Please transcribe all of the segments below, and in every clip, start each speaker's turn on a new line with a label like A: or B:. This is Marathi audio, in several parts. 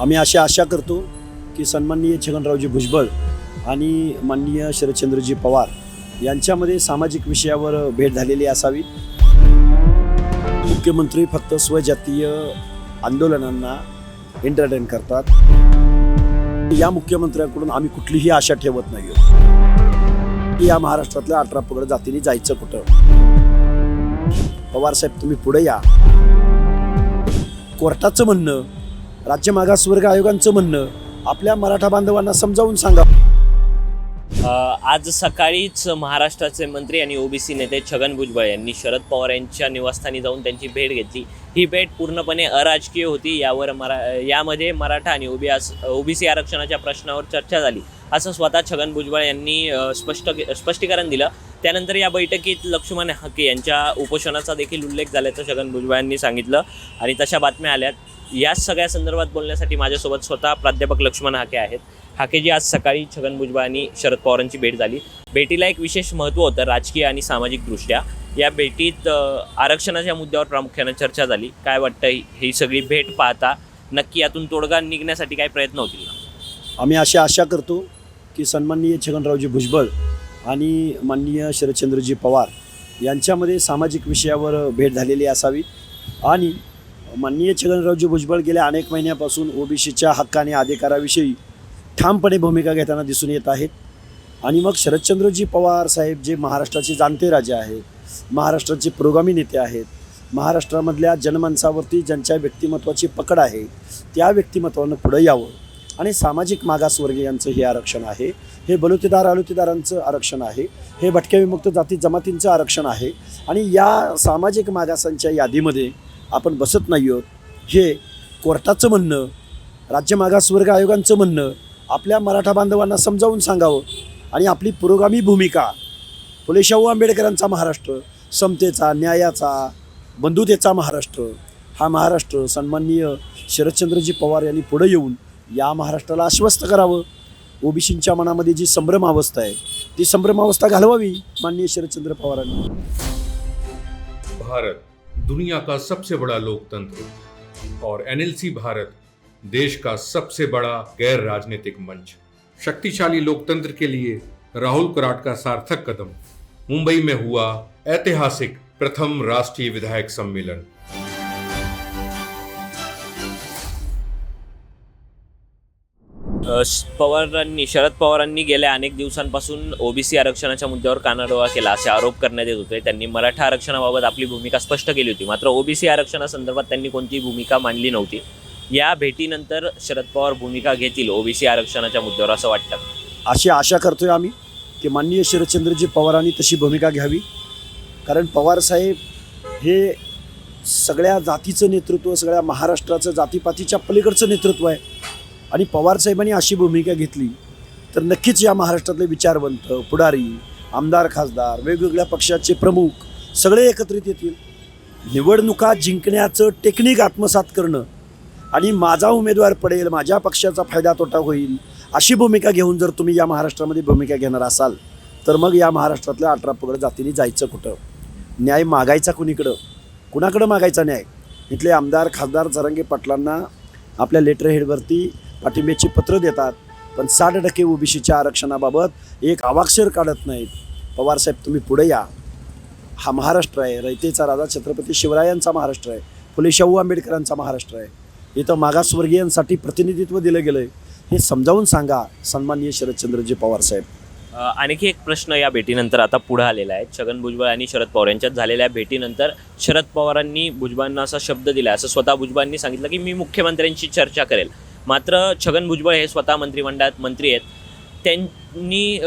A: आम्ही अशी आशा करतो की सन्माननीय छगनरावजी भुजबळ आणि माननीय शरदचंद्रजी पवार यांच्यामध्ये सामाजिक विषयावर भेट झालेली असावी. मुख्यमंत्री फक्त स्वजातीय आंदोलनांना एंटरटेन करतात. या मुख्यमंत्र्यांकडून आम्ही कुठलीही आशा ठेवत नाही. की या महाराष्ट्रातल्या अठरा पगड जातीने जायचं कुठं? पवारसाहेब तुम्ही पुढे या. कोर्टाचं म्हणणं राज्य मागासवर्ग आयोगांचं म्हणणं आपल्या मराठा बांधवांना समजावून सांगा.
B: आज सकाळीच महाराष्ट्राचे मंत्री आणि ओबीसी नेते छगन भुजबळ यांनी शरद पवार यांच्या निवासस्थानी जाऊन त्यांची भेट घेतली. ही भेट पूर्णपणे अराजकीय होती यावर मरा यामध्ये मराठा आणि ओबी ओबीसी आरक्षणाच्या प्रश्नावर चर्चा झाली. असं स्वतः छगन भुजबळ यांनी स्पष्ट स्पष्टीकरण दिलं. त्यानंतर या बैठकीत लक्ष्मण हाके यांच्या उपोषणाचा देखील उल्लेख झाल्याचं छगन भुजबळ यांनी सांगितलं. आणि तशा बातम्या आल्यात. याच सगळ्या संदर्भात बोलण्यासाठी माझ्यासोबत स्वतः प्राध्यापक लक्ष्मण हाके आहेत. हाकेजी आज सकाळी छगन भुजबळ आणि शरद पवारांची भेट झाली. भेटीला एक विशेष महत्त्व होतं राजकीय आणि सामाजिकदृष्ट्या या भेटीत आरक्षणाच्या मुद्द्यावर प्रामुख्यानं चर्चा झाली. काय वाटतं ही- सगळी भेट पाहता नक्की यातून तोडगा निघण्यासाठी काय प्रयत्न होतील
A: आम्ही अशी आशा करतो की सन्माननीय छगनरावजी भुजबळ आणि माननीय शरदचंद्रजी पवार यांच्यामध्ये सामाजिक विषयावर भेट झालेली असावी. आणि माननीय छगनरावजी भुजबळ गेल्या अनेक महिन्यापासून ओबीसीच्या हक्क आणि अधिकाराविषयी ठामपणे भूमिका घेताना दिसून येत आहेत. आणि मग शरदचंद्रजी पवार साहेब जे महाराष्ट्राचे जाणते राजे आहेत महाराष्ट्राचे पुरोगामी नेते आहेत महाराष्ट्रामधल्या जनमानसावरती ज्यांच्या व्यक्तिमत्वाची पकड आहे त्या व्यक्तिमत्वानं पुढं यावं. आणि सामाजिक मागासवर्गीयांचं हे आरक्षण आहे. हे बलुतेदार अलुतेदारांचं आरक्षण आहे. हे भटक्या विमुक्त जाती जमातींचं आरक्षण आहे. आणि या सामाजिक मागासांच्या यादीमध्ये आपण बसत नाही आहोत. हे कोर्टाचं म्हणणं राज्य मागासवर्ग आयोगांचं म्हणणं आपल्या मराठा बांधवांना समजावून सांगावं आणि आपली पुरोगामी भूमिका फुले शाहू आंबेडकरांचा महाराष्ट्र समतेचा न्यायाचा बंधुतेचा महाराष्ट्र हा महाराष्ट्र सन्माननीय शरदचंद्रजी पवार यांनी पुढे येऊन या महाराष्ट्राला आश्वस्त करावं? ओबीसींच्या मनामध्ये जी संभ्रम अवस्था आहे, ती संभ्रम अवस्था घालवावी, माननीय शरदचंद्र पवारांनी.
C: भारत दुनिया का सबसे बड़ा लोकतंत्र और एनएलसी भारत देश का सबसे बड़ा गैर राजनीतिक मंच। शक्तिशाली लोकतंत्र के लिए राहुल कराट का सार्थक कदम। मुंबई में हुआ ऐतिहासिक प्रथम राष्ट्रीय विधायक सम्मेलन।
B: पवारांनी शरद पवारांनी गेल्या अनेक दिवसांपासून ओबीसी आरक्षणाच्या मुद्द्यावर कानाडोळा केला असे आरोप करण्यात येत होते. त्यांनी मराठा आरक्षणाबाबत आपली भूमिका स्पष्ट केली होती. मात्र ओबीसी आरक्षणासंदर्भात त्यांनी कोणतीही भूमिका मांडली नव्हती. या भेटीनंतर शरद पवार भूमिका घेतील ओबीसी आरक्षणाच्या मुद्द्यावर असं वाटतं.
A: अशी आशा करतोय आम्ही की माननीय शरदचंद्रजी पवारांनी तशी भूमिका घ्यावी. कारण पवारसाहेब हे सगळ्या जातीचं नेतृत्व सगळ्या महाराष्ट्राचं जातीपातीच्या पलीकडचं नेतृत्व आहे. आणि पवारसाहेबांनी अशी भूमिका घेतली तर नक्कीच या महाराष्ट्रातले विचारवंत पुढारी आमदार खासदार वेगवेगळ्या पक्षाचे प्रमुख सगळे एकत्रित येतील. निवडणुका जिंकण्याचं टेक्निक आत्मसात करणं आणि माझा उमेदवार पडेल माझ्या पक्षाचा फायदा तोटा होईल अशी भूमिका घेऊन जर तुम्ही या महाराष्ट्रामध्ये भूमिका घेणार असाल तर मग या महाराष्ट्रातल्या अठरा पगड जातीने जायचं कुठं? न्याय मागायचा कुणीकडं? कुणाकडं मागायचा न्याय? इथले आमदार खासदार जरांगे पाटलांना आपल्या लेटर हेडवरती पाठिंब्याची पत्र देतात पण साठ टक्के ओबीसीच्या आरक्षणाबाबत एक आवाक्षर काढत नाहीत. पवारसाहेब तुम्ही पुढे या. हा महाराष्ट्र आहे रयतेचा राजा छत्रपती शिवरायांचा महाराष्ट्र आहे फुले शाहू आंबेडकरांचा महाराष्ट्र आहे. इथं मागासवर्गीयांसाठी प्रतिनिधित्व दिलं गेलं आहे हे समजावून सांगा सन्माननीय शरदचंद्रजी पवार साहेब.
B: आणखी एक प्रश्न या भेटीनंतर आता पुढे आलेला आहे. छगन भुजबळ आणि शरद पवार यांच्यात झालेल्या भेटीनंतर शरद पवारांनी भुजबळांना असा शब्द दिला असं स्वतः भुजबळांनी सांगितलं की मी मुख्यमंत्र्यांशी चर्चा करेल. मात्र छगन भुजबळ हे स्वतः मंत्रिमंडळात मंत्री आहेत. त्यांनी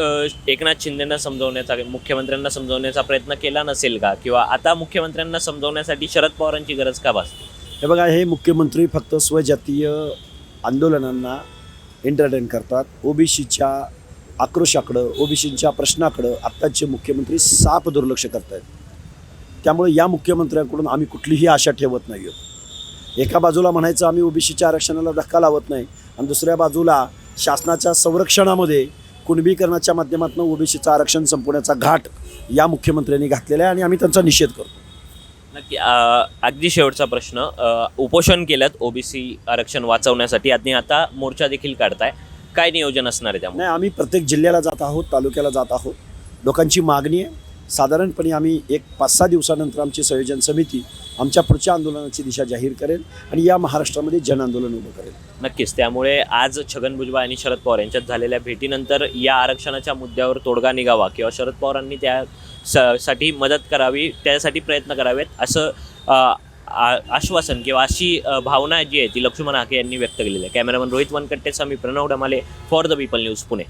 B: एकनाथ शिंदेंना समजवण्याचा मुख्यमंत्र्यांना समजवण्याचा प्रयत्न केला नसेल का? किंवा आता मुख्यमंत्र्यांना समजवण्यासाठी शरद पवारांची गरज का भासते?
A: हे बघा हे मुख्यमंत्री फक्त स्वजातीय आंदोलनांना एंटरटेन करतात. ओबीसीच्या आक्रोशाकडं ओबीसीच्या प्रश्नाकडं आत्ताचे मुख्यमंत्री साप दुर्लक्ष करत आहेत त्यामुळे या मुख्यमंत्र्यांकडून आम्ही कुठलीही आशा ठेवत नाही आहोत एका बाजूला म्हणायचं आम्ही ओबीसीच्या आरक्षणाला धक्का लावत नाही. आणि दुसऱ्या बाजूला शासनाच्या संरक्षणामध्ये कुणबीकरणाच्या माध्यमातून ओबीसीचं आरक्षण संपवण्याचा घाट या मुख्यमंत्र्यांनी घातलेला आहे आणि आम्ही त्यांचा निषेध करतो.
B: नक्की अगदी शेवटचा प्रश्न उपोषण केलं ओबीसी आरक्षण वाचवण्यासाठी आणि आता मोर्चा देखील काढताय. काय नियोजन असणार आहे त्यामुळे?
A: नाही आम्ही प्रत्येक जिल्ह्याला जात आहोत तालुक्याला जात आहोत. लोकांची मागणी आहे. साधारणपणे आम्ही एक पाच सहा दिवसानंतर आमची संयोजन समिती आमच्या पुढच्या आंदोलनाची दिशा जाहीर करेल आणि या महाराष्ट्रामध्ये जन आंदोलन उभं करेल.
B: नक्कीच. त्यामुळे आज छगन भुजबळ आणि शरद पवार यांच्यात झालेल्या भेटीनंतर या आरक्षणाच्या मुद्द्यावर तोडगा निघावा किंवा शरद पवारांनी त्या स- साठी मदत करावी त्यासाठी प्रयत्न करावेत असं आश्वासन किंवा अशी भावना जी आहे ती लक्ष्मण हाके यांनी व्यक्त केलेली आहे. कॅमेरामन रोहित वनकट्टेचा मी Pranav Damale for the People News Pune.